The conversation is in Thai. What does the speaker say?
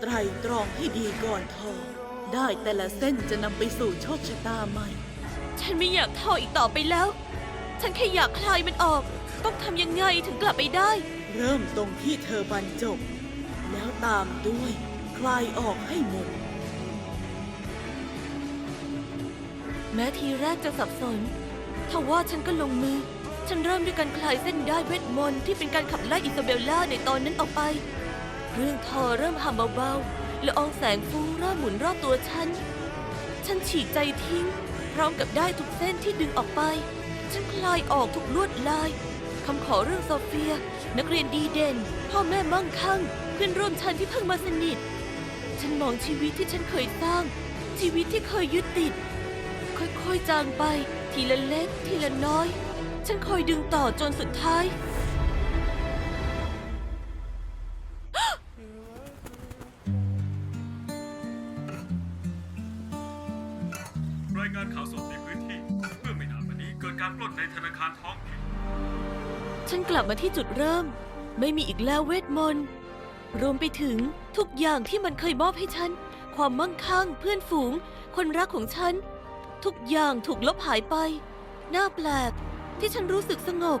ไตรตรองให้ดีก่อนทอ ได้แต่ละเส้นจะนำไปสู่โชคชะตาใหม่ ฉันไม่อยากทออีกต่อไปแล้ว ฉันแค่อยากคลายมันออก ต้องทำยังไงถึงกลับไปได้ เริ่มตรงที่เธอบรรจบ แล้วตามด้วยคลายออกให้หมด แม้ทีแรกจะสับสนทว่าฉันก็ลงมือ ฉันเริ่มด้วยการคลายเส้นได้เวทมนต์ที่เป็นการขับไล่อิซาเบลล่าในตอนนั้นออกไป เรื่องทอเริ่มห่ำเบาๆละอองแสงฟุ้งเริ่มหมุนรอบตัวฉัน ฉันฉีกใจทิ้ง พร้อมกับได้ทุกเส้นที่ดึงออกไป ฉันคลายออกทุกลวดลายคำขอเรื่องโซเฟีย นักเรียนดีเด่น พ่อแม่มั่งคั่ง เพื่อนร่วมชั้นที่เพิ่งมาสนิท ฉันมองชีวิตที่ฉันเคยสร้าง ชีวิตที่เคยยึดติด ค่อยๆจางไป ทีละเล็ก ทีละน้อย ฉันคอยดึงต่อจนสุดท้ายายงานข่าวสดในพื้นที่ เมื่อไม่นานมานี้เกิดการปล้นในธนาคารท้องถิ่นฉันกลับมาที่จุดเริ่ม ไม่มีอีกแล้วเวทมนต์รวมไปถึงทุกอย่างที่มันเคยมอบให้ฉัน ความมั่งคั่ง เพื่อนฝูง คนรักของฉัน ทุกอย่างถูกลบหายไป น่าแปลกที่ฉันรู้สึกสงบ